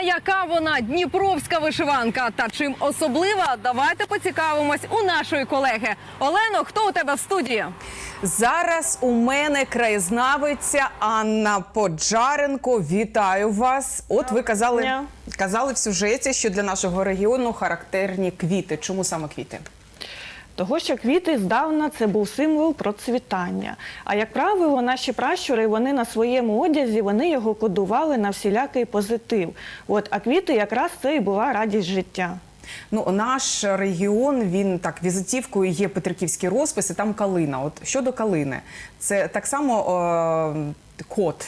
А яка вона Дніпровська вишиванка? Та чим особлива? Давайте поцікавимось у нашої колеги. Олено, хто у тебе в студії? Зараз у мене краєзнавиця Анна Поджаренко. Вітаю вас. От ви казали, казали в сюжеті, що для нашого регіону характерні квіти. Чому саме квіти? Того, що квіти здавна це був символ процвітання. А як правило, наші пращури вони на своєму одязі вони його кодували на всілякий позитив. От, а квіти якраз це і була радість життя. Ну, наш регіон він так візитівкою є Петриківський розпис, і там калина. От щодо калини, це так само е, код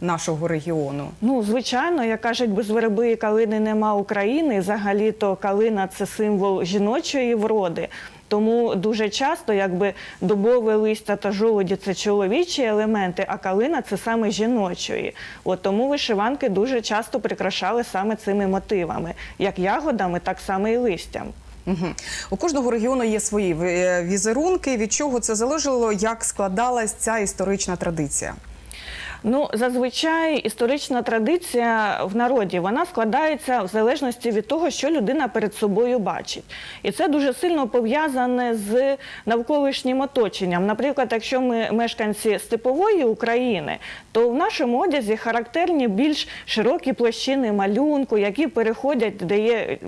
нашого регіону. Ну, звичайно, як кажуть, без верби і калини нема України. Взагалі, то калина це символ жіночої вроди. Тому дуже часто, якби дубове листя та жолуді це чоловічі елементи, а калина це саме жіночої. От тому вишиванки дуже часто прикрашали саме цими мотивами, як ягодами, так само і листям. Угу. У кожного регіону є свої е, візерунки. Від чого це залежало, як складалась ця історична традиція? Ну, зазвичай історична традиція в народі вона складається в залежності від того, що людина перед собою бачить. І це дуже сильно пов'язане з навколишнім оточенням. Наприклад, якщо ми мешканці степової України, то в нашому одязі характерні більш широкі площини малюнку, які переходять, де є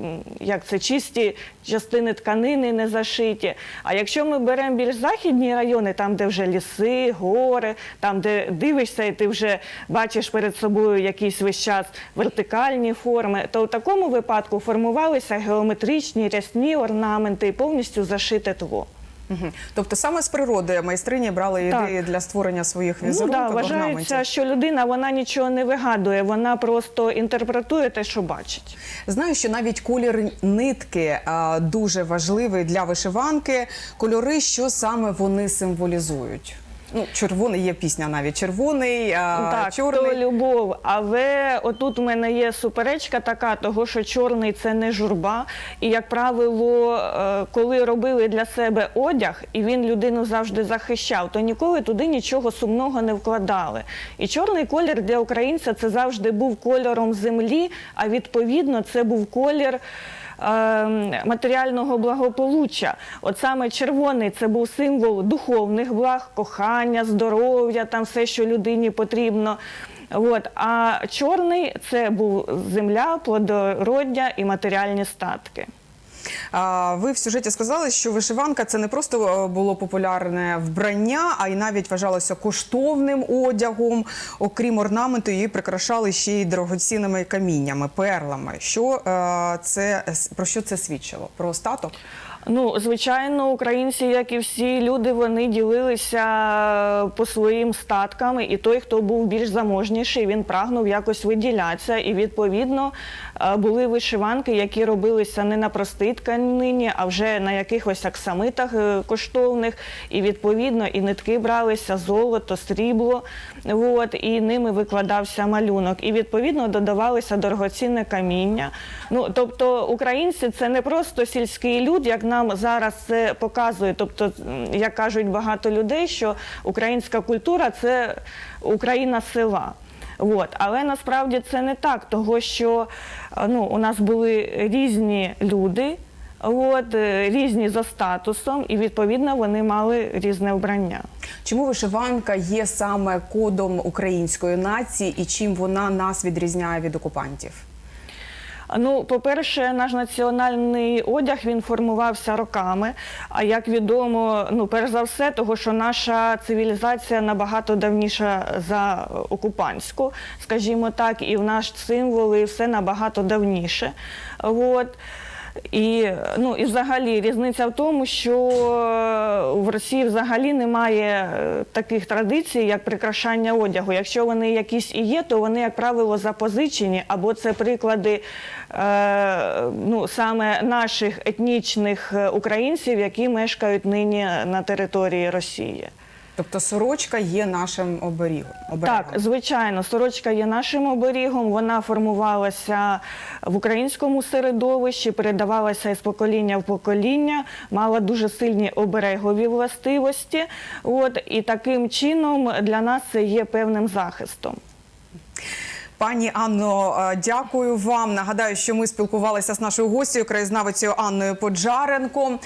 як це чисті частини тканини не зашиті. А якщо ми беремо більш західні райони, там, де вже ліси, гори, там, де дивишся, і ти вже бачиш перед собою якісь весь час вертикальні форми, то в такому випадку формувалися геометричні рясні орнаменти і повністю зашите тво. Угу. Тобто саме з природи майстрині брали Так. ідеї для створення своїх Ну, да, вважається, орнаментів. що людина вона нічого не вигадує, вона просто інтерпретує те, що бачить. Знаю, що навіть колір нитки а, дуже важливий для вишиванки. Кольори, що саме вони символізують? Ну, червоний є пісня навіть червоний, а, так, чорний. то любов. Але отут у мене є суперечка така, того що чорний це не журба. І як правило, е, коли робили для себе одяг, і він людину завжди захищав, то ніколи туди нічого сумного не вкладали. І чорний колір для українця це завжди був кольором землі, а відповідно це був колір. Ем, Матеріального благополуччя, от саме червоний це був символ духовних благ, кохання, здоров'я, там все, що людині потрібно. От а чорний це був земля, плодороддя і матеріальні статки. Ви в сюжеті сказали, що вишиванка це не просто е, було популярне вбрання, а й навіть вважалося коштовним одягом. Окрім орнаменту, її прикрашали ще й дорогоцінними каміннями, перлами. Що е, це про що це свідчило? Про статок? Ну, звичайно, українці, як і всі люди, вони ділилися по своїм статкам, і той, хто був більш заможніший, він прагнув якось виділятися. І відповідно е, були вишиванки, які робилися не на простій тканині, а вже на якихось аксамитах е, коштовних. І відповідно і нитки бралися золото, срібло. От, і ними викладався малюнок. І відповідно додавалися дорогоцінне каміння. Ну тобто, українці це не просто сільський люд, як нам зараз це показує. Тобто, як кажуть багато людей, що українська культура це Україна села. От. Але насправді це не так, того що е, ну, у нас були різні люди, от, е, різні за статусом, і відповідно вони мали різне вбрання. Чому вишиванка є саме кодом української нації і чим вона нас відрізняє від окупантів? Ну, по-перше, наш національний одяг він формувався роками. А як відомо, ну перш за все, того що наша цивілізація набагато давніша за окупантську, скажімо так, і в наш символи все набагато давніше. От. І, ну, і взагалі різниця в тому, що в Росії взагалі немає е, таких традицій, як прикрашання одягу. Якщо вони якісь і є, то вони, як правило, запозичені, або це приклади е, ну, саме наших етнічних е, українців, які мешкають нині на території Росії. Тобто сорочка є нашим оберігом. Так, звичайно, сорочка є нашим оберігом. Вона формувалася в українському середовищі, передавалася із покоління в покоління, мала дуже сильні оберегові властивості. От і таким чином для нас це є певним захистом. Пані Анно, е, дякую вам. Нагадаю, що ми спілкувалися з нашою гостю, краєзнавицею Анною Поджаренко.